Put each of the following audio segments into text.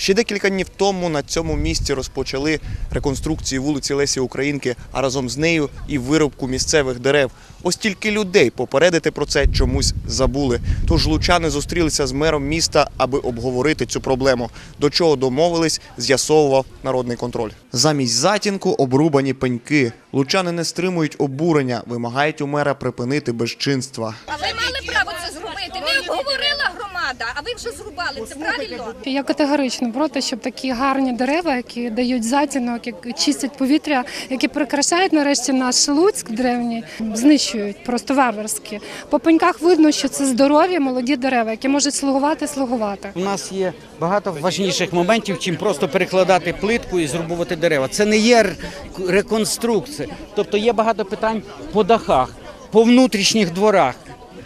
Ще декілька днів тому на цьому місці розпочали реконструкцію вулиці Лесі Українки, а разом з нею і вирубку місцевих дерев. Ось тільки людей попередити про це чомусь забули. Тож лучани зустрілися з мером міста, аби обговорити цю проблему. До чого домовились, з'ясовував народний контроль. Замість затінку обрубані пеньки. Лучани не стримують обурення, вимагають у мера припинити безчинства. А ви мали право це зробити. Не обговорила громада, а ви вже зрубали. Це правильно? Я категорично проти, щоб такі гарні дерева, які дають затінок, які чистять повітря, які прикрашають нарешті наш Луцьк древній, знищують просто варварськи. По пеньках видно, що це здорові молоді дерева, які можуть слугувати, слугувати. У нас є багато важніших моментів, чим просто перекладати плитку і зрубувати дерева. Це не є реконструкція. Тобто є багато питань по дахах, по внутрішніх дворах.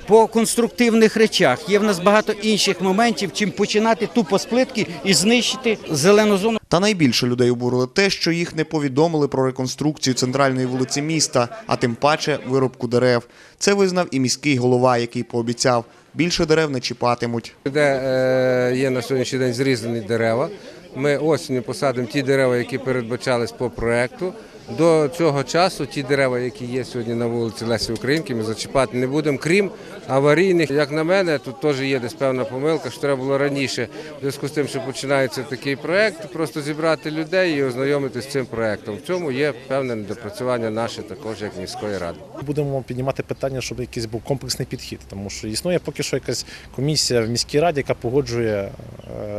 По конструктивних речах є в нас багато інших моментів, чим починати тупо з плитки і знищити зелену зону. Та найбільше людей обурило те, що їх не повідомили про реконструкцію центральної вулиці міста, а тим паче вирубку дерев. Це визнав і міський голова, який пообіцяв більше дерев не чіпатимуть. Де е, є на сьогоднішній день зрізані дерева. Ми осінню посадимо ті дерева, які передбачались по проекту. До цього часу ті дерева, які є сьогодні на вулиці Лесі Українки, ми зачіпати не будемо, крім аварійних. Як на мене, тут теж є десь певна помилка, що треба було раніше, в зв'язку з тим, що починається такий проект, просто зібрати людей і ознайомитися з цим проектом. В цьому є певне недопрацювання наше також як міської ради. Будемо піднімати питання, щоб якийсь був комплексний підхід, тому що існує поки що якась комісія в міській раді, яка погоджує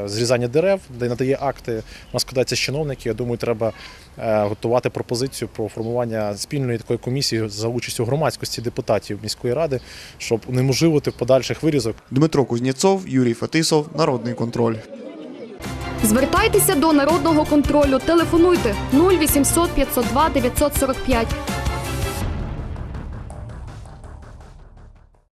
е, зрізання дерев, де надає акти. У нас складаються чиновники. Я думаю, треба е, готувати пропозицію про формування спільної такої комісії за участю громадськості депутатів міської ради, щоб унеможливити подальших вирізок. Дмитро Кузнєцов, Юрій Фетисов, Народний контроль. Звертайтеся до народного контролю. Телефонуйте 0800 502 945